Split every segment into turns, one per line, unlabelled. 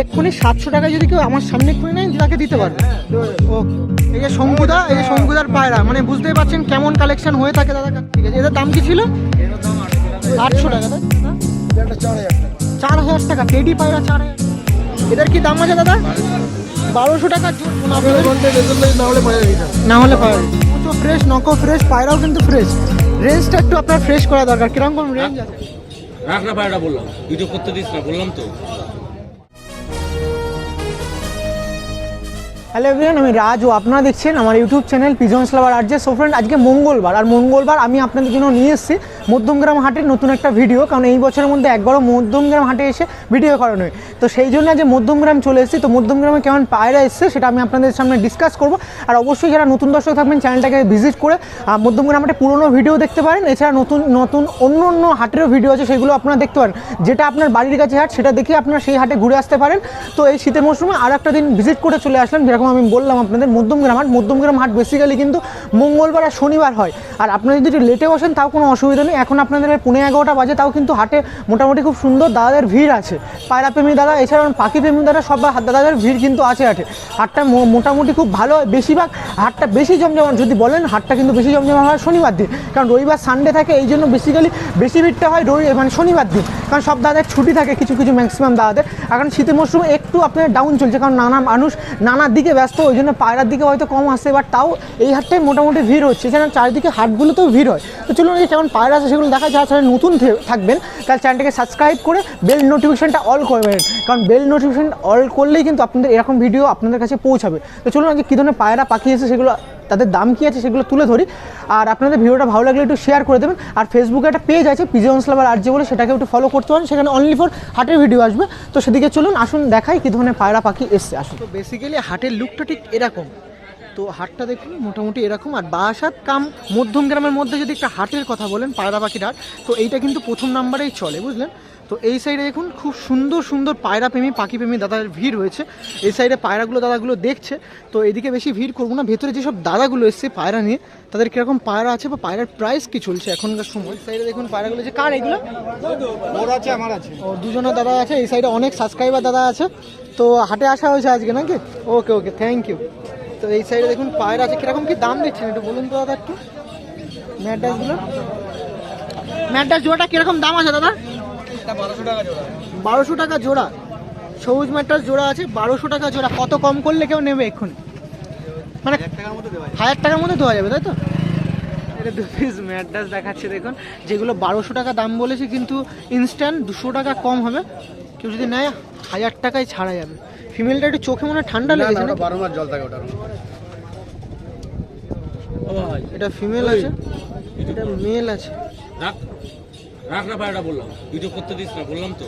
এক্ষুনি সাতশো টাকায় যদি কেউ আমার সামনে এক্ষুনি নেয় তাকে দিতে পারবে। ও, এই যে শঙ্কুদা, এই যে শঙ্কুদার পায়রা মানে বুঝতেই পারছেন কেমন কালেকশন হয়ে থাকে দাদা ঠিক আছে এদের দাম কি ছিল? আটশো টাকা তো? চার হাজার টাকা, টেডি পায়রা চার হাজার এদের কি দাম আছে দাদা? বারোশো টাকা না হলে পায়রা প্রচুর ফ্রেশ নকো ফ্রেশ পায়রাও কিন্তু ফ্রেশ রেঞ্জটা একটু আপনার ফ্রেশ করা দরকার। কীরকম রেঞ্জ আছে?
রাখ না পায়রাটা বললাম। ভিডিও করতে দিস না, বললাম তো।
হ্যালো এভরিওয়ান আমি রাজ। ও আপনারা দেখছেন আমার ইউটিউব চ্যানেল পিজন্স লাভার আর যে সো ফ্রেন্ড আজকে মঙ্গলবার। আর মঙ্গলবার আমি আপনাদের জন্য নিয়ে এসেছি মধ্যমগ্রাম হাটের নতুন একটা ভিডিও, কারণ এই বছরের মধ্যে একবারও মধ্যমগ্রাম হাটে এসে ভিডিও করানো হয়। তো সেই জন্য যে মধ্যমগ্রাম চলে এসেছি, তো মধ্যমগ্রামে কেমন পায়রা এসছে সেটা আমি আপনাদের সামনে ডিসকাস করব। আর অবশ্যই যারা নতুন দর্শক থাকবেন চ্যানেলটাকে ভিজিট করে মধ্যমগ্রাম হাটে পুরোনো ভিডিও দেখতে পারেন। এছাড়া নতুন নতুন অন্য অন্য হাটেরও ভিডিও আছে, সেগুলো আপনারা দেখতে পারেন। যেটা আপনার বাড়ির কাছে হাট, সেটা দেখে আপনারা সেই হাটে ঘুরে আসতে পারেন। তো এই শীতের মৌসুমে আর একটা দিন ভিজিট করে চলে আসলাম, যেরকম আমি বললাম আপনাদের, মধ্যমগ্রাম হাট। মধ্যমগ্রাম হাট বেসিক্যালি কিন্তু মঙ্গলবার আর শনিবার হয়। আর আপনারা যদি একটু লেটে বসেন, তাও কোনো অসুবিধা নেই। এখন আপনাদের পুনে এগারোটা বাজে, তাও কিন্তু হাটে মোটামুটি খুব সুন্দর দাদাদের ভিড় আছে। পায়রা প্রেমী দাদা এছাড়াও পাখি প্রেমী দাদা, সব দাদাদের ভিড় কিন্তু আছে হাটে। হাটটা মোটামুটি খুব ভালো, বেশিরভাগ হাটটা বেশি জমজমাট। যদি বলেন, হাটটা কিন্তু বেশি জমজমাট হয় শনিবার দিন। কারণ রবিবার সানডে থাকে, এই জন্য বেসিক্যালি বেশি ভিড়টা হয় রবি মানে শনিবার দিন। কারণ সব দাদাদের ছুটি থাকে, কিছু কিছু ম্যাক্সিমাম দাদাদের। এখন শীতের মরশুমে একটু আপনার ডাউন চলছে, কারণ নানা মানুষ নানার দিকে ব্যস্ত, ওই জন্য পায়রার দিকে হয়তো কম আসে বাট তাও এই হাটটায় মোটামুটি ভিড় হচ্ছে। এছাড়া চারিদিকে হাটগুলোতেও ভিড় হয়। তো চলুন, এই যে কেমন পায়রা আছে, সেগুলো দেখা যারা যারা নতুন থাকবেন, তাহলে চ্যানেলটাকে সাবস্ক্রাইব করে বেল নোটিফিকেশনটা অল করবেন কারণ বেল নোটিফিকেশন অল করলেই কিন্তু আপনাদের এরকম ভিডিও আপনাদের কাছে পৌঁছাবে। তো চলুন আজকে কী ধরনের পায়রা, পাখি আছে, সেগুলো, তাদের দাম কী আছে, সেগুলো তুলে ধরি। আর আপনাদের ভিডিওটা ভালো লাগলে একটু শেয়ার করে দেবেন। আর ফেসবুকে একটা পেজ আছে পিজন স্লাবার আর যে বলে, সেটাকে একটু ফলো করতে পারেন। সেখানে অনলি ফর হাটের ভিডিও আসবে। তো সেদিকে চলুন, আসুন, দেখাই কী ধরনের পায়রা, পাখি এসছে আসুন তো বেসিক্যালি হাটের লুকটা ঠিক এরকম। তো হাটটা দেখুন মোটামুটি এরকম। আর বাসাত কাম মধ্যম গ্রামের মধ্যে যদি একটা হাটের কথা বলেন পায়রা পাখির হাট তো এইটা কিন্তু প্রথম নাম্বারেই চলে বুঝলেন? তো এই সাইডে দেখুন খুব সুন্দর সুন্দর পায়রা প্রেমী পাখি প্রেমী দাদাদের ভিড় হয়েছে এই সাইডে পায়রাগুলো দাদাগুলো দেখছে। তো এদিকে বেশি ভিড় করব না ভেতরে যেসব দাদাগুলো এসছে পায়রা নিয়ে তাদের কীরকম পায়রা আছে বা পায়রার প্রাইস কি চলছে এখনকার সময়? সাইডে দেখুন পায়রাগুলো যে কার এগুলো?
ওর আছে আমার আছে।
ও দুজনের দাদা আছে এই সাইডে অনেক সাবস্ক্রাইবার দাদা আছে। তো হাটে আসা হয়েছে আজকে নাকি? ওকে ওকে থ্যাংক ইউ তো এই সাইডে দেখুন পায়ের আছে। কীরকম কি দাম দিচ্ছেন একটু বলুন তো দাদা একটু? ম্যাডাসগুলো ম্যাডাস জোড়াটা কীরকম দাম আছে দাদা?
বারোশো টাকা জোড়া।
বারোশো টাকা জোড়া। সবুজ ম্যাটাস জোড়া আছে বারোশো টাকা জোড়া। কত কম করলে কেউ নেবে এক্ষুনি? মানে হাজার টাকার মধ্যে দেওয়া যাবে। তাই তো? এটা দু পিস ম্যাডাস দেখাচ্ছে দেখুন। যেগুলো বারোশো টাকা দাম বলেছে কিন্তু ইনস্ট্যান্ট দুশো টাকা কম হবে। কেউ যদি নেয় হাজার টাকায় ছাড়া যাবে। ফিমেলটা একটু চোখে মনে ঠান্ডা লেগেছে?
বারো মাস জল থাকে ওটার
ও ভাই
এটা ফিমেল আছে? এটা মেল আছে।
রাখ রাখ না পায়রাটা বললাম। ভিডিও করতে দিস না বললাম তো।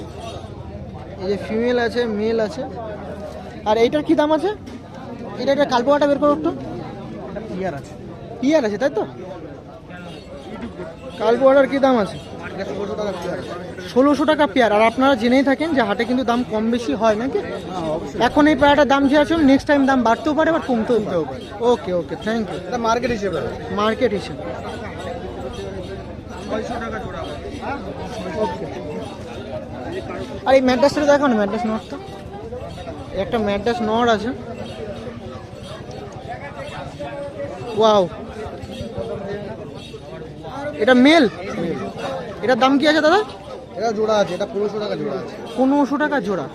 এই যে ফিমেল আছে মেল আছে। আর এইটার কি দাম আছে? এটা একটা কালপোয়াটা বের করো একটু।
ইয়ার আছে।
পিয়ার আছে তাই তো? কালপোয়াটার কি দাম আছে?
ষোলোশো টাকা পেয়ার।
আর আপনারা জেনেই থাকেন যে হাটে কিন্তু দাম কম বেশি হয় নাকি? এখন এই পায়রাটার দাম যে আছে নেক্সট টাইম দাম বাড়তেও পারে বা কমতেও পারে। Okay okay thank you
market হিসেবে।
মার্কেট হিসেবে। ওকে আর এই ম্যাড্রাসটা দেখো না ম্যাড্রাস নটটা একটা ম্যাড্রাস নট আছে। ওয়াও এটা মেল এটার দাম কি আছে দাদা?
এটা জোড়া আছে এটা পনেরোশো টাকা জোড়া আছে।
পনেরোশো টাকা জোড়া।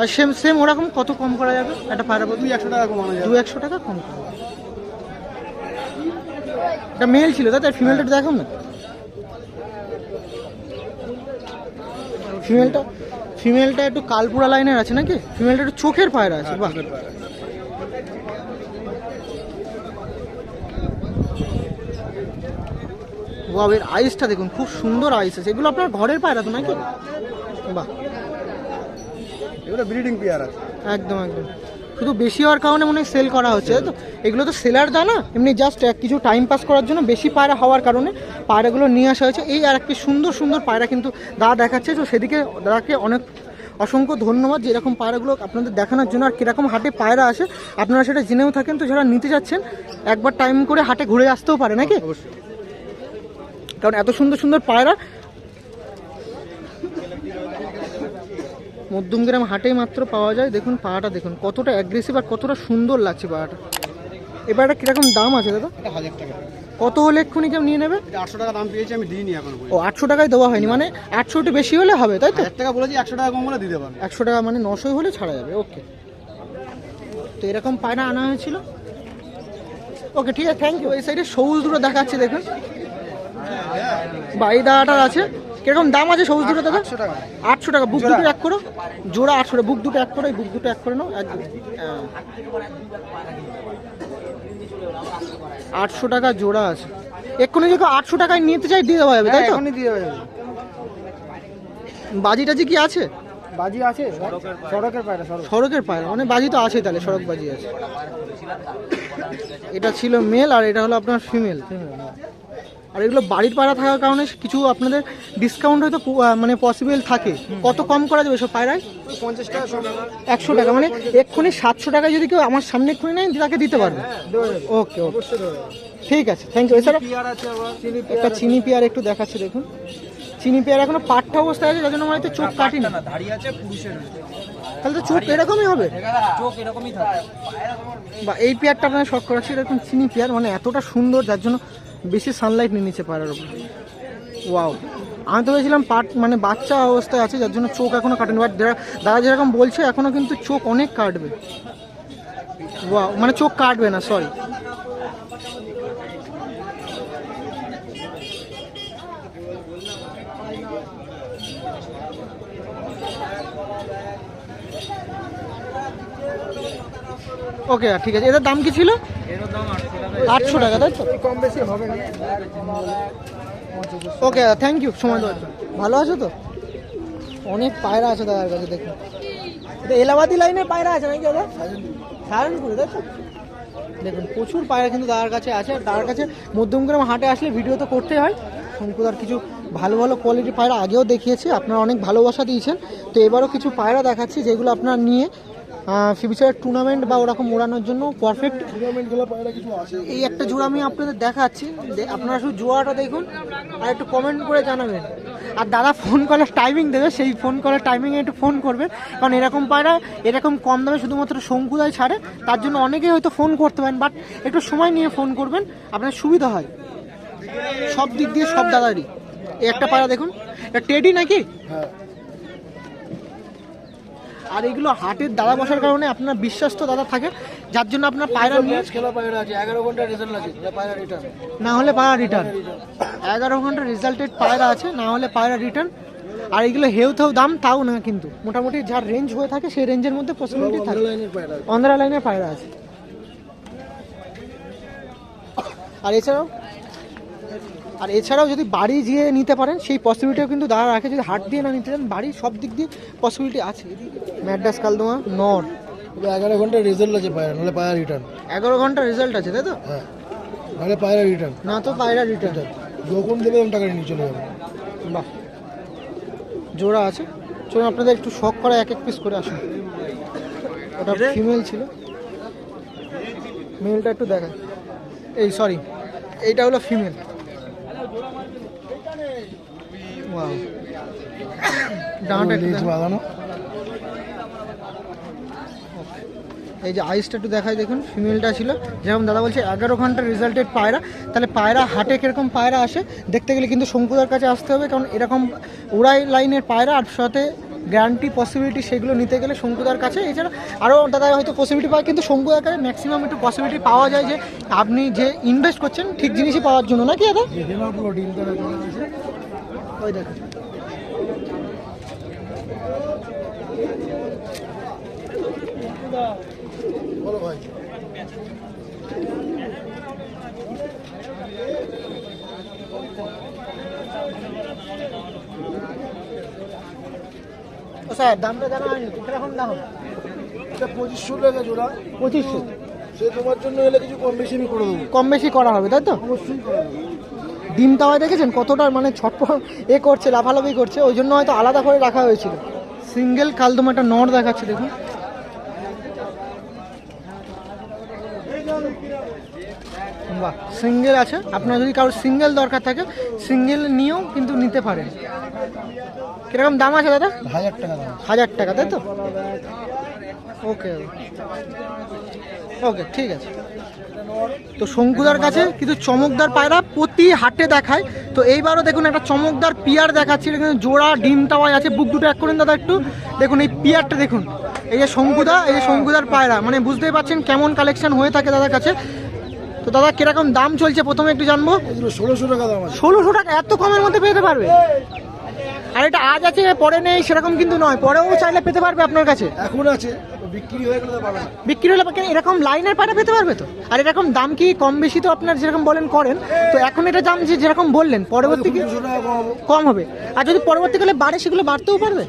আর সেম সেম ওরকম কত কম করা যাবে? একটা পায়রা
দুই একশো টাকা কমানো
দু
যাবে
একশো টাকা কম করা। এটা মেল ছিল দাদা ফিমেলটা দেখো না। ফিমেলটা ফিমেলটা একটু কালপুরা লাইনের আছে নাকি? ফিমেলটা একটু চোখের পায়রা আছে বাহ। এর আইসটা দেখুন খুব সুন্দর আইস আছে। এগুলো আপনার ঘরের পায়রা তো নাকি? বাহ।
এগুলো ব্রিডিং পেয়ার
একদম একদম। শুধু বেশি হওয়ার কারণে মনে হয় সেল করা হচ্ছে তো? এগুলো তো সেলার দানা এমনি জাস্ট এক কিছু টাইম পাস করার জন্য বেশি পায়রা হওয়ার কারণে পায়রাগুলো নিয়ে আসা হয়েছে। এই আর একটি সুন্দর সুন্দর পায়রা কিন্তু দাদা দেখাচ্ছে। তো সেদিকে দাদাকে অনেক অসংখ্য ধন্যবাদ যে এরকম পায়রাগুলো আপনাদের দেখানোর জন্য। আর কীরকম হাটে পায়রা আসে আপনারা সেটা জেনেও থাকেন। তো যারা নিতে যাচ্ছেন একবার টাইম করে হাটে ঘুরে আসতেও পারে নাকি?
অবশ্যই।
কারণ এত সুন্দর সুন্দর পায়রা মধ্যমগ্রাম হাটেই মাত্র পাওয়া যায়। দেখুন পাড়াটা দেখুন কতটা অ্যাগ্রেসিভ আর কতটা সুন্দর লাগছে পাড়াটা। এবার এটা কীরকম দাম আছে দাদা?
হাজার টাকা।
কত হলে এক্ষুনি কেউ নিয়ে নেবে?
আটশো টাকা দাম পেয়েছি আমি দিইনি এখন
ও আটশো টাকায় দেওয়া হয়নি। মানে আটশো একটু বেশি হলে হবে তাই তো?
টাকা বলেছি একশো টাকা কম বলে দিতে পারব।
একশো টাকা মানে নশোই হলে ছাড়া যাবে ওকে। তো এরকম পায়রা আনা হয়েছিল। ওকে ঠিক আছে থ্যাংক ইউ এই সাইডে সবুজ দুটো দেখাচ্ছি দেখুন। বা এই দাদাটার আছে। কীরকম দাম আছে সবুজ দুটো দাদা?
আটশো টাকা।
বুক দুটো এক করো? জোড়া আটশো টাকা। বুক দুটো এক করো বুক দুটো এক করে নাও এক হ্যাঁ। আটশো টাকা জোড়া আছে। এক্ষুনি যদি আটশো টাকায় নিতে চাই দিয়ে দেওয়া যাবে তাই তো?
এখনই দিয়ে
বাজি টাজি কি আছে?
বাজি আছে। সড়কের পায়রা সড়ক।
সড়কের পায়রা। মানে বাজি তো আছে তাহলে সড়ক বাজি আছে। এটা ছিল মেল আর এটা হলো আপনার ফিমেল। আর এগুলো বাড়ির পায়রা থাকার কারণে কিছু আপনাদের ডিসকাউন্ট হয়তো মানে পসিবল থাকে। কত কম করা যাবে সব পায়রায়?
পঞ্চাশ টাকা
একশো টাকা মানে এক্ষুনি সাতশো টাকায় যদি কেউ আমার সামনে এক্ষুনি নেয় তাকে দিতে পারবে। ওকে ওকে ঠিক আছে থ্যাংক ইউ এছাড়া একটা চিনি পেয়ার একটু দেখাচ্ছি দেখুন। চিনি পেয়ার এখনও পাটটা অবস্থায় আছে যার জন্য আমার হয়তো চোখ কাটিনি।
দাঁড়িয়ে আছে পুরুষের
তাহলে তো চোখ এরকমই হবে?
চোখ এরকমই থাকে
বা এই পেয়ারটা আপনার শখ করাচ্ছি এরকম চিনি পেয়ার মানে এতটা সুন্দর যার জন্য বেশি সানলাইট নিয়ে নিচ্ছে পায়রার উপর ওয়াও আমি তো ভেবেছিলাম পাট মানে বাচ্চা অবস্থায় আছে, যার জন্য চোখ এখনও কাটেনি। বাট দাদা যেরকম বলছে এখনও কিন্তু চোখ অনেক কাটবে। ওয়াও মানে চোখ কাটবে না সরি ওকে ঠিক আছে। এটার দাম কি ছিল? আটশো টাকা তাই তো?
কম বেশি হবে না।
ওকে থ্যাংক ইউ সময় দেওয়ার ভালো আছো তো? অনেক পায়রা আছে দাদার কাছে দেখুন। এলাহাবাদি লাইনে পায়রা আছে নাকি দাদা? সাহারানপুরে তাই তো? দেখুন প্রচুর পায়রা কিন্তু দাদার কাছে আছে। আর দাদার কাছে মধ্যমগ্রাম হাটে আসলে ভিডিও তো করতেই হয়। শঙ্কুদার কিছু ভালো ভালো কোয়ালিটি পায়রা আগেও দেখিয়েছি। আপনারা অনেক ভালোবাসা দিয়েছেন। তো এবারও কিছু পায়রা দেখাচ্ছি যেগুলো আপনার নিয়ে ফিউচার টুর্নামেন্ট বা ওরকম ওড়ানোর জন্য পারফেক্ট এই একটা জোড়া আমি আপনাদের দেখাচ্ছি। আপনারা শুধু জোড়াটা দেখুন আর একটু কমেন্ট করে জানাবেন। আর দাদা ফোন কলের টাইমিং দেবে, সেই ফোন কলের টাইমিংয়ে একটু ফোন করবেন কারণ এরকম পায়রা, এরকম কম দামে শুধুমাত্র শঙ্কুদায় ছাড়ে, তার জন্য অনেকেই হয়তো ফোন করতে পারেন বাট একটু সময় নিয়ে ফোন করবেন আপনার সুবিধা হয়। সব দিক দিয়ে সব দাদারই। একটা পায়রা দেখুন। টেডি নাকি?
হ্যাঁ।
আর এগুলো হাটের দাদা বসার কারণে আপনার বিশ্বস্ত দাদা থাকে যার জন্য আপনার পায়রা নিয়ে
খেলা পায়রা আছে এগারো ঘণ্টা রেজাল্ট আছে পায়রা রিটার্ন
না হলে পায়রা রিটার্ন এগারো ঘণ্টা রেজাল্টেড পায়রা আছে না হলে পায়রা রিটার্ন আর এগুলো হেউ থেউ দাম তাও না কিন্তু। মোটামুটি যার রেঞ্জ হয়ে থাকে সেই রেঞ্জের মধ্যে পসিবিলিটি থাকে। অন্ধ্রা লাইনের পায়রা আছে। আর এছাড়াও আর এছাড়াও যদি বাড়ি গিয়ে নিতে পারেন সেই পসিবিলিটিও কিন্তু দাঁড়া রাখে। যদি হাট দিয়ে না নিতে চান বাড়ি সব দিক দিয়ে পসিবিলিটি আছে। ম্যাড্রাস কালদোমা নর।
এগারো ঘণ্টা রেজাল্ট আছে পায়রা নাহলে পায়রা রিটার্ন
এগারো ঘণ্টা রেজাল্ট আছে তাই তো?
হ্যাঁ নাহলে পায়রা রিটার্ন
না তো পায়রা রিটার্ন
যখন দেবে আমি টাকা নিয়ে চলে যাবে।
বাহ। জোড়া আছে। চলুন আপনাদের একটু শখ করে এক এক পিস করে আসুন ওটা ফিমেল ছিল। মেলটা একটু দেখা এই সরি এইটা হলো ফিমেল এই যে আইসটা একটু দেখাই দেখুন ফিমেলটা ছিল। যেমন দাদা বলছে এগারো ঘণ্টার রেজাল্টেড পায়রা। তাহলে পায়রা হাটে কীরকম পায়রা আসে দেখতে গেলে কিন্তু শঙ্কুদার কাছে আসতে হবে কারণ এরকম উড়াই লাইনের পায়রা আর সাথে গ্যারান্টি পসিবিলিটি সেগুলো নিতে গেলে শঙ্কুদার কাছে। এছাড়া আরও দাদা হয়তো পসিবিলিটি পায় কিন্তু শঙ্কুদার কাছে ম্যাক্সিমাম একটু পসিবিলিটি পাওয়া যায় যে আপনি যে ইনভেস্ট করছেন ঠিক জিনিসই পাওয়ার জন্য। নাকি দাদা? ওই দেখো।
বলো ভাই।
ও স্যার দামটা জানা হয়নি। কীরকম দাম
এটা পঁচিশশো টাকা জোড়া।
পঁচিশশো।
সে তোমার জন্য এলে কিছু কম বেশি আমি করে দেবো।
কম বেশি করা হবে তাই তো?
অবশ্যই করে দেবো।
ডিম তাওয়ায় দেখেছেন? কতটা মানে ছটপট এ করছে লাফালাফি করছে ওই জন্য হয়তো আলাদা করে রাখা হয়েছিল। সিঙ্গেল কালদম একটা নর দেখাচ্ছে দেখুন। বাহ সিঙ্গেল আছে। আপনার যদি কারোর সিঙ্গেল দরকার থাকে সিঙ্গেল নিয়েও কিন্তু নিতে পারেন। কীরকম দাম আছে দাদা?
হাজার টাকা
হাজার টাকা তাই তো? ওকে ওকে ঠিক আছে। তো শঙ্কুদার কাছে কিন্তু চমকদার পায়রা প্রতি হাটে দেখায়। তো এইবারও দেখুন একটা চমকদার পিয়ার দেখাচ্ছি এখানে জোড়া ডিম টাওয়াই আছে বুক দুটো এক করেন দাদা একটু। দেখুন এই পিয়ারটা দেখুন এই যে শঙ্কুদা এই যে শঙ্কুদার পায়রা মানে বুঝতেই পারছেন কেমন কালেকশন হয়ে থাকে দাদার কাছে। তো দাদা কীরকম দাম চলছে প্রথমে একটু জানব?
ষোলোশো টাকা দাম আছে।
ষোলোশো টাকা এত কমের মধ্যে পেতে পারবে? আর এটা আজ আছে পরে নেই সেরকম কিন্তু নয় পরেও চাইলে পেতে পারবে আপনার কাছে?
এখন আছে। বিক্রি হয়ে গেলে পাবে না।
বিক্রি হলে এরকম লাইনের পাটা পেতে পারবে তো? আর এরকম দাম কি কম বেশি তো আপনার যেরকম বলেন করেন তো এখন এটা দাম যে যেরকম বললেন পরবর্তী কম। হবে। আর যদি পরবর্তীকালে বাড়ে সেগুলো বাড়তেও পারবে?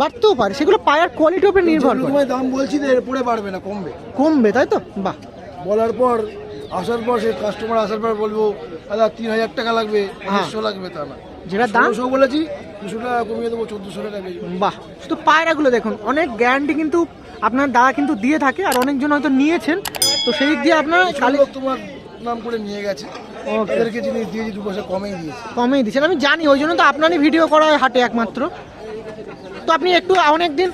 বাড়তেও পারে। সেগুলো পায়ার কোয়ালিটির উপর নির্ভর করে।
দাম বলছি তো এরপরে বাড়বে না কমবে।
কমবে তাই তো? বাহ।
বলার পর আসার পর সে কাস্টমার আসার পর বলব দাদা তিন হাজার টাকা লাগবে পাঁচশো লাগবে তা না।
যেটা দাম
ষোলোশো বলেছি দুশো টাকা কমিয়ে দেবো চোদ্দোশো টাকা
বাহ। শুধু পায়রাগুলো দেখুন অনেক গ্যারান্টি কিন্তু আপনার দাদা কিন্তু দিয়ে থাকে আর অনেকজন হয়তো নিয়েছেন। তো সেই দিক দিয়ে আপনার কালি
তোমার নাম করে নিয়ে গেছে।
ওকে
তাদেরকে জিনিস দিয়েছি দু পয়সা কমেই দিয়েছি।
কমেই দিচ্ছেন আমি জানি ওই জন্য তো আপনারই ভিডিও করা হয় হাটে একমাত্র। তো আপনি একটু অনেকদিন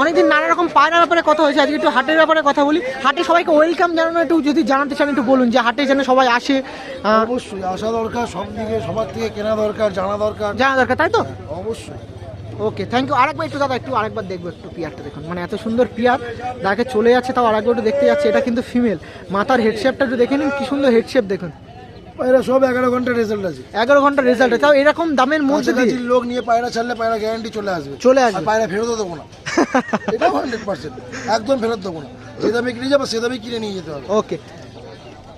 অনেকদিন নানা রকম পায়রার ব্যাপারে কথা হয়েছে। আজকে একটু হাটের ব্যাপারে কথা বলি। হাটে সবাইকে ওয়েলকাম জানানো একটু যদি জানাতে চান একটু বলুন যে হাটে যেন সবাই আসে।
অবশ্যই আসা দরকার সব দিকে সবার থেকে কেনা দরকার জানা দরকার।
জানা দরকার তাই তো?
অবশ্যই।
ওকে থ্যাংক ইউ আরেকবার একটু দাদা একটু আরেকবার দেখব একটু পিয়ারটা দেখুন। মানে এত সুন্দর পিয়ার দাকে চলে যাচ্ছে তাও আরেকবার একটু দেখতে যাচ্ছে এটা কিন্তু ফিমেল মাথার হেডশেপটা একটু দেখে নিন কি সুন্দর হেডশেপ দেখুন।
পায়রা সব এগারো ঘণ্টা রেজাল্ট আছে।
এগারো ঘণ্টা রেজাল্ট তাও এরকম দামের মধ্যে দিয়ে।
লোক নিয়ে পায়রা ছাড়লে পায়রা গ্যারান্টি চলে আসবে।
চলে আসবে।
পায়রা ফেরতও দেবো না। এটাও হান্ড্রেড পার্সেন্ট একদম ফেরত দেবো না। যে দামে কিনে যাব সে দামে কিনে নিয়ে যেতে হবে।
ওকে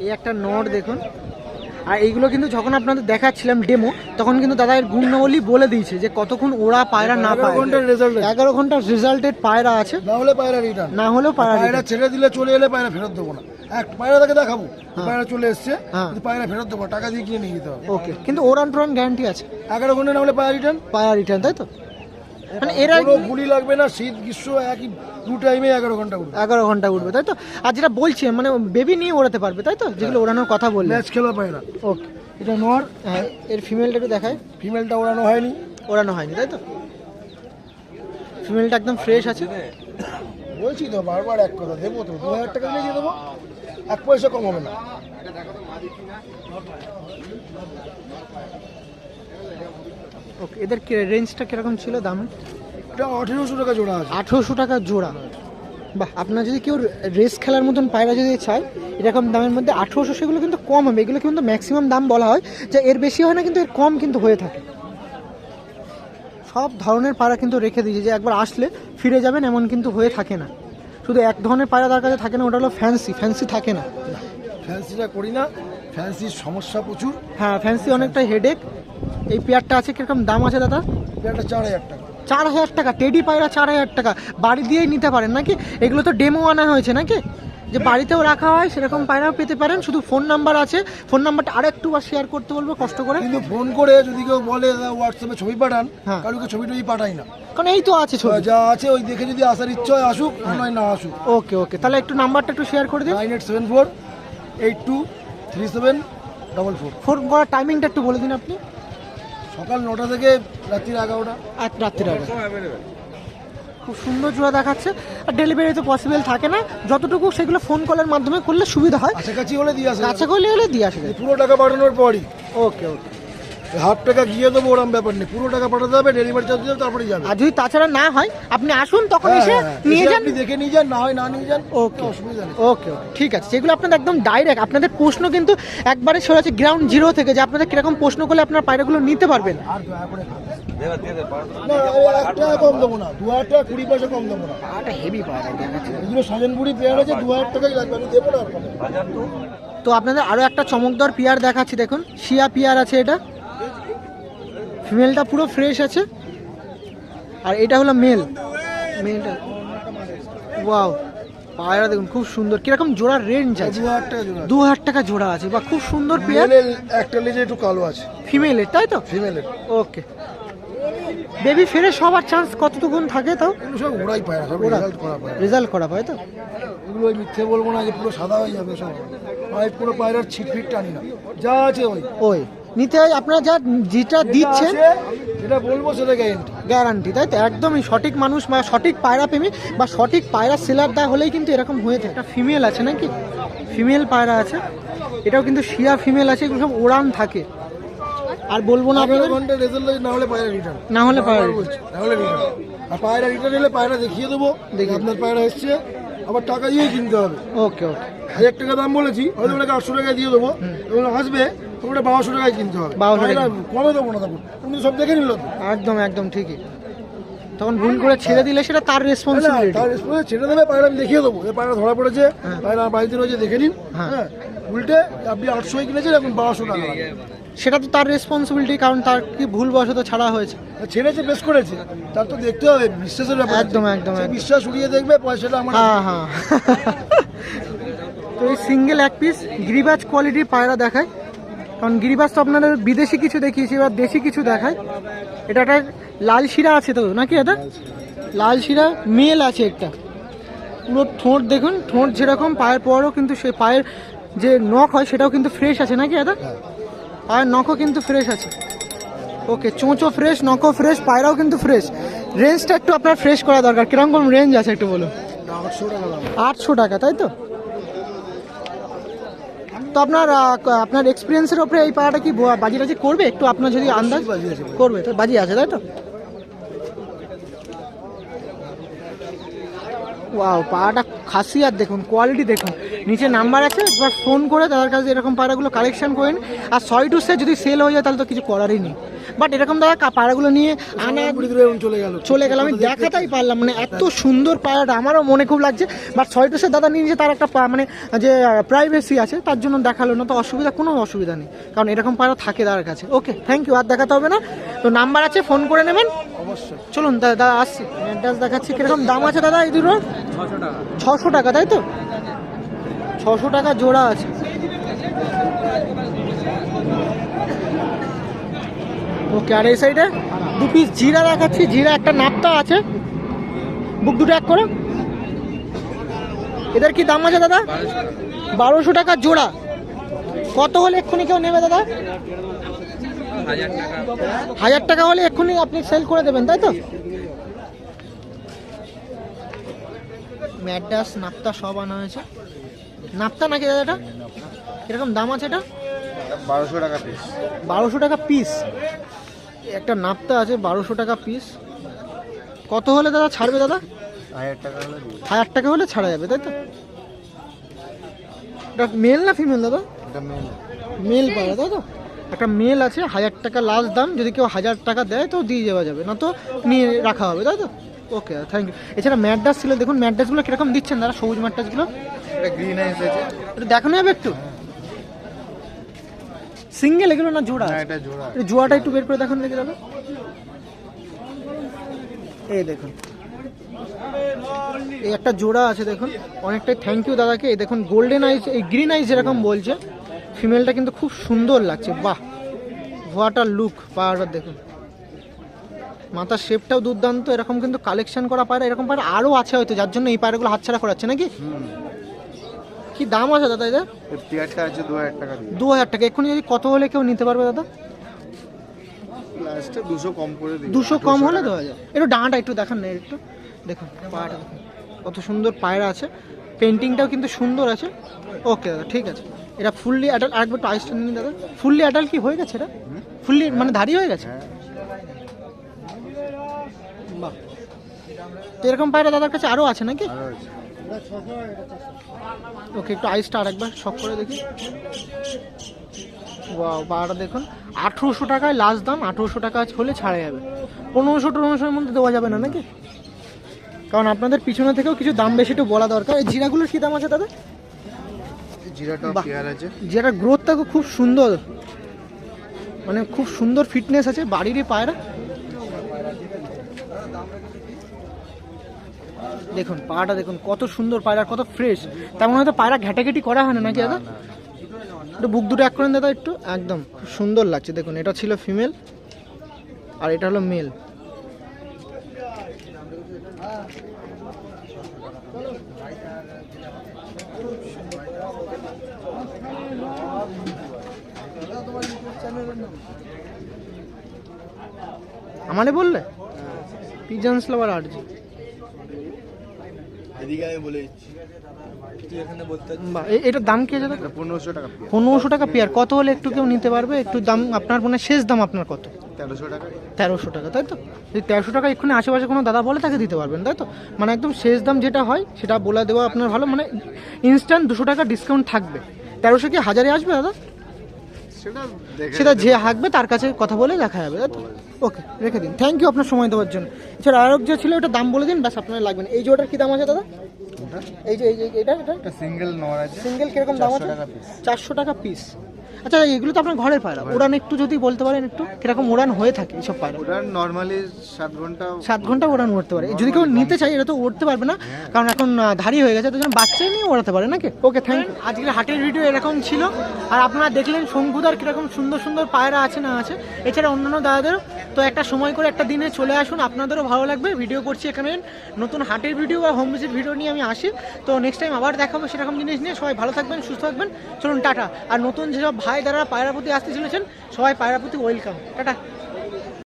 এই একটা নট দেখুন। আর এইগুলো কিন্তু যখন আপনাদের দেখাচ্ছিলাম ডেমো তখন কিন্তু দাদা এর গুণাবলী বলে দিয়েছে যে কতক্ষণ ওরা পায়রা না পায়
ঘণ্টার রেজাল্ট
এগারো ঘণ্টার রেজাল্টেড পায়রা আছে।
না হলে পায়রা রিটার্ন
না হলেও পায়রা
পায়রা ছেড়ে দিলে চলে এলে পায়রা ফেরত দেবো না। এক পায়রা তাকে দেখাবো। পায়রা চলে এসছে
হ্যাঁ।
পায়রা ফেরত দেবো টাকা দিয়ে কিনে নিয়ে যেতে হবে।
ওকে কিন্তু ওরান টোরান গ্যারান্টি আছে।
এগারো ঘণ্টা না হলে পায়রা রিটার্ন
পায়রা রিটার্ন তাই তো? মানে এরা
গুলি লাগবে না শীত গ্রীষ্ম একই দু টাইমে এগারো ঘণ্টা উঠবে।
এগারো ঘণ্টা উঠবে তাই তো? আর যেটা বলছি মানে বেবি নিয়ে ওড়াতে পারবে তাই তো? যেগুলো ওড়ানোর কথা বললে।
ম্যাচ খেলা পায়রা।
ওকে।
এটা নর।
হ্যাঁ এর ফিমেলটা একটু দেখায়
ফিমেলটা ওড়ানো হয়নি।
ওড়ানো হয়নি তাই তো? ফিমেলটা একদম ফ্রেশ আছে।
বলছি তো বারবার এক কথা দেবো তো দু হাজার টাকা দিয়ে দেবো এক পয়সা কম হবে না।
ওকে এদের রেঞ্জটা কীরকম ছিল দাম?
এটা আঠেরোশো টাকা জোড়া আছে।
আঠেরোশো টাকা জোড়া। বাহ আপনার যদি কেউ রেস খেলার মতন পায়রা যদি চায় এরকম দামের মধ্যে আঠেরোশো সেগুলো কিন্তু কম হবে। এগুলো কিন্তু ম্যাক্সিমাম দাম বলা হয়। যে এর বেশি হয় না কিন্তু এর কম কিন্তু হয়ে থাকে। সব ধরনের পায়রা কিন্তু রেখে দিয়েছে যে একবার আসলে ফিরে যাবেন এমন কিন্তু হয়ে থাকে না। শুধু এক ধরনের পায়রা তার কাছে থাকে না ওটা হলো ফ্যান্সি ফ্যান্সি থাকে না।
ফ্যান্সিটা করি না। ফ্যান্সির সমস্যা প্রচুর।
হ্যাঁ ফ্যান্সি অনেকটা হেডেক এই পেয়ারটা আছে কীরকম দাম আছে দাদা?
এটা চার হাজার টাকা।
চার হাজার টাকা টেডি পায়রা চার হাজার টাকা। বাড়ি দিয়েই নিতে পারেন নাকি? এগুলো তো ডেমো আনা হয়েছে নাকি? যে বাড়িতেও রাখা হয় সেরকম পায়রাও পেতে পারেন। শুধু ফোন নাম্বার আছে। ফোন নাম্বারটা আরেকটু বার শেয়ার করতে বলব কষ্ট করে।
কিন্তু ফোন করে যদি কেউ বলে হোয়াটসঅ্যাপে ছবি পাঠান
হ্যাঁ।
কারুকে ছবি টবি পাঠাই না।
কারণ এই তো আছে ছবি।
যা আছে ওই দেখে যদি আসার ইচ্ছা হয় আসুক আর নয় না আসুক।
ওকে ওকে। তাহলে একটু নাম্বারটা একটু শেয়ার করে দিন।
Nine eight seven four eight two three seven double four
phone করার টাইমিংটা একটু বলে দিন আপনি।
সকাল নটা থেকে রাত্রির এগারোটা।
আজ রাত্রির আগে খুব সুন্দর জোড়া দেখাচ্ছে। আর ডেলিভারি তো পসিবল থাকে না। যতটুকু সেগুলো ফোন কলের মাধ্যমে করলে সুবিধা হয়।
কাছে হলে দিয়ে আসে।
কাছে করলে হলে দিয়ে আসে।
পুরো টাকা পাঠানোর পরই।
ওকে ওকে
হাফ টাকা গিয়ে দেবো ওরম ব্যাপার নেই। পুরো টাকা পাঠাতে হবে ডেলিভারি চার্জ দিতে তারপরে যাবে।
আর যদি তাছাড়া না হয় আপনি আসুন তখন
হ্যাঁ,
এসে
হ্যাঁ,
নিয়ে যান।
আপনি দেখে নিয়ে যান না হয় না নিয়ে যান
ওকে।
অসুবিধা নেই।
ওকে ওকে। ঠিক আছে যেগুলো আপনাদের একদম ডাইরেক্ট আপনাদের প্রশ্ন কিন্তু একবারে সরে আছে গ্রাউন্ড জিরো থেকে যে আপনাদের কীরকম প্রশ্ন করলে আপনার পায়রাগুলো নিতে পারবেন।
আর দয়া করে না। এক টাকা কম দেবো না দু হাজার টাকা কুড়ি পয়সা কম দেবো না।
একটা হেভি পায়রা
এগুলো সাজনপুরি পেয়ার আছে দু হাজার টাকাই লাগবে আমি দেবো না
তো। আপনাদের আরও একটা চমকদার পিয়ার দেখাচ্ছি দেখুন। শিয়া পিয়ার আছে এটা। ফিমেলটা পুরো ফ্রেশ আছে। আর এটা হলো মেল মেলটা ওয়াও পায়রা দেখুন খুব সুন্দর। কীরকম জোড়ার রেঞ্জ আছে।
দু হাজার টাকা জোড়া।
জোড়া আছে। বা খুব সুন্দর পেয়ার
একটা লেজে একটু কালো আছে।
ফিমেলের তাই তো?
ফিমেলের
ওকে বেবি ফেরে সবার চান্স কতটুকুন থাকে তাও?
সব ওরাই পায় সব রেজাল্ট করা পায়
রেজাল্ট করা পায় তো?
এগুলো ওই মিথ্যে বলব না যে পুরো সাদা হয়ে যাবে সব। পুরো পায়ের ছিট ফিট টানি না। যা আছে ওই।
ওই। নিতে হয়। আপনারা যা যেটা দিচ্ছেন
যেটা বলব সেটা গ্যারেন্টি
গ্যারান্টি তাই তো? একদমই সঠিক মানুষ বা সঠিক পায়রা প্রেমী বা সঠিক পায়রা সেলার দা হলেই কিন্তু এরকম হয়ে থাকে। একটা ফিমেল আছে নাকি? ফিমেল পায়রা আছে। এটাও কিন্তু শিয়া ফিমেল আছে এগুলো সব ওড়ান থাকে। আর বলব না আপনাদের
ঘণ্টা রেজাল্ট না হলে পায়রা রিটার্ন
না হলে পায়রা
না হলে রিটার্ন আর পায়রা রিটার্ন হলে পায়রা দেখিয়ে দেবো। দেখি আপনার পায়রা এসছে আবার টাকা দিয়েই কিনতে হবে।
ওকে ওকে
হাজার টাকা দাম বলেছি হয়তো ওটাকে আটশো টাকায় দিয়ে দেবো। এবং আসবে ওটা বারোশো টাকায় কিনতে হবে।
1200 টাকায়।
পায়রা কমে দেবো না তখন। তুমি সব দেখে নিল
একদম একদম ঠিকই। তখন ভুল করে ছেড়ে দিলে সেটা তার রেসপন্সিবিলিটি
তার response ছেড়ে দেবে পায়রা আমি দেখিয়ে দেবো। এই পায়রা ধরা পড়েছে
হ্যাঁ।
পায়রা বাড়িতে রয়েছে দেখে নিন।
হ্যাঁ।
হ্যাঁ উল্টে আপনি আটশোয় কিনেছেন এখন বারোশো টাকা।
সেটা তো তার রেসপন্সিবিলিটি কারণ তার কি ভুলবশত ছাড়া হয়েছে।
ছেড়েছে বেশ করেছে। তার তো দেখতে হবে বিশ্বাসের ব্যাপার
একদম, একদম,
বিশ্বাস উড়িয়ে দেখবে পয়সাটা আমার
হ্যাঁ হ্যাঁ। তো এই সিঙ্গেল এক পিস গিরিবাজ কোয়ালিটির পায়রা দেখায়। কারণ গিরিবাস তো আপনাদের বিদেশি কিছু দেখিয়েছি এবার দেশি কিছু দেখায়। এটা একটা লাল শিরা আছে তো নাকি এটা? লাল শিরা। মেল আছে একটা। পুরো ঠোঁট দেখুন ঠোঁট যেরকম পায়ের পরও কিন্তু সে পায়ের যে নখ হয় সেটাও কিন্তু ফ্রেশ আছে নাকি এটা? পায়ের নখও কিন্তু ফ্রেশ আছে। ওকে চোঁচও ফ্রেশ নখও ফ্রেশ পায়রাও কিন্তু ফ্রেশ রেঞ্জটা একটু আপনার ফ্রেশ করা দরকার। কীরকম রেঞ্জ আছে একটু বলুন?
আটশো টাকা
তাই তো? তো আপনার আপনার এক্সপিরিয়েন্সের ওপরে এই পাড়াটা কি বাজি টাজি করবে? একটু আপনার যদি আন্দাজ করবে। তো বাজি আছে তাই তো? ওয়াও পাড়াটা খাসিয়াত দেখুন কোয়ালিটি দেখুন। নিচে নাম্বার আছে একবার ফোন করে তাদের কাছে এরকম পাড়াগুলো কালেকশন করেন আর ছয় টু সে যদি সেল হয়ে যায় তাহলে তো কিছু করারই নেই। বাট এরকম দাদা পাড়াগুলো নিয়ে আনা
চলে গেল।
চলে গেলাম আমি দেখাতেই পারলাম মানে এত সুন্দর পায়রাটা আমারও মনে খুব লাগছে। বাট ছয় টুসের দাদা নিয়ে যে তার একটা পা- মানে যে প্রাইভেসি আছে তার জন্য দেখাল না তো অসুবিধা কোনো অসুবিধা নেই। কারণ এরকম পায়রা থাকে তার কাছে। ওকে থ্যাংক ইউ আর দেখাতে হবে না। তো নাম্বার আছে ফোন করে নেবেন।
অবশ্যই।
চলুন দাদা দাদা আসছি। অ্যাড্রেস দেখাচ্ছি। কীরকম দাম আছে দাদা এই দুটোর?
ছশো টাকা।
তাই তো? ছশো টাকা জোড়া আছে। ওকে আর এই সাইডে দু পিস জিরা দেখাচ্ছি। জিরা একটা নাপতা আছে। বুক দুটো এক করো। এদের কি দাম আছে দাদা? বারোশো টাকা জোড়া। কত হলে এক্ষুনি কেউ নেবে দাদা?
হাজার টাকা।
হলে এক্ষুনি আপনি সেল করে দেবেন তাই তো? ম্যাডাস নাপ্তা সব আনা হয়েছে। নাপ্তা নাকি দাদা এটা? কীরকম দাম আছে এটা?
বারোশো টাকা পিস
বারোশো টাকা পিস একটা নাপ্তা আছে বারোশো টাকা পিস কত হলে দাদা ছাড়বে দাদা?
হাজার টাকা হলে
হাজার টাকা হলে ছাড়া যাবে তাই তো? এটা মেল না ফিমেল দাদা?
এটা
মেল পাওয়া তাই তো? একটা মেল আছে হাজার টাকা লাস্ট দাম যদি কেউ হাজার টাকা দেয় তো দিয়ে যাওয়া যাবে না তো নিয়ে রাখা হবে তাই তো? ওকে থ্যাংক ইউ এছাড়া ম্যাডাস ছিল দেখুন ম্যাডাসগুলো কীরকম দিচ্ছেন দাদা সবুজ ম্যাডাসগুলো
এটা গ্রিন আইস আছে।
একটু দেখানো যাবে একটু? সিঙ্গেল এগুলো না জোড়া
না এটা জোড়া।
জোড়াটা একটু বের করে দেখান দেখি দাদা এই দেখুন। এই একটা জোড়া আছে দেখুন। অনেকটাই থ্যাংক ইউ দাদাকে। এই দেখুন গোল্ডেন আইস এই গ্রিন আইস যেরকম বলছে ফিমেলটা কিন্তু খুব সুন্দর লাগছে বাহ! হোয়াটার লুক পায়রাটার দেখুন। মাথার শেপটাও দুর্দান্ত এরকম কিন্তু কালেকশন করা পায়রা এরকম পায়রা আরও আছে হয়তো যার জন্য এই পায়রাগুলো হাতছাড়া করাচ্ছে নাকি? কি দাম আছে দাদা এদের?
দু হাজার টাকা
দু হাজার এক্ষুনি যদি কত হলে কেউ নিতে পারবে দাদা?
দুশো কম
হলে দেওয়া যায় একটু ডাঁটা একটু দেখান না একটু। দেখুন পায়রাটা দেখুন। কত সুন্দর পায়রা আছে। পেন্টিংটাও কিন্তু সুন্দর আছে। ওকে দাদা ঠিক আছে। এটা ফুললি অ্যাডাল্ট আরেকবার একটু আইসটা নিন দাদা ফুললি অ্যাডাল্ট কি হয়ে গেছে এটা? ফুললি মানে ধারি হয়ে গেছে? তো এরকম পায়রা দাদার কাছে আরও আছে নাকি? ওকে, একটু আইসটা আরেকবার শখ করে দেখি। পায়রাটা দেখুন। আঠেরোশো টাকায় লাস্ট দাম, আঠেরোশো টাকা হলে ছাড়া যাবে। পনেরোশো টনেরোশোর মধ্যে দেওয়া যাবে না নাকি? কারণ আপনাদের পিছনে থেকেও কিছু দাম বেশি একটু বলা দরকার। জিরাগুলোর কী দাম আছে দাদা
জিরাটা। পেয়ার আছে।
গ্রোথটা খুব সুন্দর। মানে খুব সুন্দর ফিটনেস আছে বাড়িরই পায়রা। দেখুন পায়রাটা দেখুন কত সুন্দর পায়রা কত ফ্রেশ তেমন হয়তো পায়রা ঘেটাঘেটি করা হয় না নাকি দাদা? একটু বুক দুটো এক করেন দাদা একটু। একদম খুব সুন্দর লাগছে। দেখুন এটা ছিল ফিমেল আর এটা হলো মেল আমারে বললে? পিজন্স লাভার আর জি
এদিকে আমি বলে দিচ্ছি।
এটার দাম কি আছে দাদা
পনেরোশো টাকা
পনেরোশো টাকা পেয়ার কত হলে একটু কেউ নিতে পারবে? একটু দাম আপনার মানে শেষ দাম আপনার কত?
তেরোশো টাকা।
তেরোশো টাকা তাই তো? এই তেরোশো টাকা এক্ষুনি আশেপাশে কোনো দাদা বলে তাকে দিতে পারবেন তাই তো? মানে একদম শেষ দাম যেটা হয় সেটা বলে দেওয়া আপনার ভালো। মানে ইনস্ট্যান্ট দুশো টাকা ডিসকাউন্ট থাকবে। তেরোশো কি হাজারে আসবে দাদা?
সেটা
সেটা যে হাঁকবে তার কাছে কথা বলে দেখা যাবে। ওকে রেখে দিন। থ্যাংক ইউ আপনার সময় দেওয়ার জন্য। এছাড়া আরও যে ছিল ওটা দাম বলে দিন ব্যাস আপনার লাগবে না। এই যে ওটার কী দাম আছে দাদা? এই যে এই যে এটা এটা?
সিঙ্গেল নোয়ার আছে।
সিঙ্গেল কীরকম দাম আছে? চারশো টাকা পিস আচ্ছা এগুলো তো আপনার ঘরে পায়রা। উড়ান একটু যদি বলতে পারেন একটু কীরকম উড়ান হয়ে থাকে এইসব পায়রা?
উড়ান নর্মালি সাত ঘণ্টা
সাত ঘণ্টা উড়ান উড়তে পারে। যদি কেউ নিতে চাই এটা তো উড়তে পারবে না। কারণ এখন ধারি হয়ে গেছে তো যেন বাচ্চাই নিয়ে ওড়াতে পারে নাকি? ওকে থ্যাংক আজকের হাটের ভিডিও এরকম ছিল। আর আপনারা দেখলেন শঙ্কুদার কীরকম সুন্দর সুন্দর পায়রা আছে না আছে। এছাড়া অন্যান্য দাদাদেরও তো একটা সময় করে একটা দিনে চলে আসুন, আপনাদেরও ভালো লাগবে। ভিডিও করছি এখানে। নতুন হাটের ভিডিও বা হোম ভিজিট ভিডিও নিয়ে আমি আসি। তো নেক্সট টাইম আবার দেখাবো সেরকম জিনিস নিয়ে। সবাই ভালো থাকবেন, সুস্থ থাকবেন। চলুন, টাটা। আর নতুন যেসব ভাই দাঁড়া পায়রাপতি আসতে চলেছেন, সবাই পায়রাপতি ওয়েলকাম টাটা।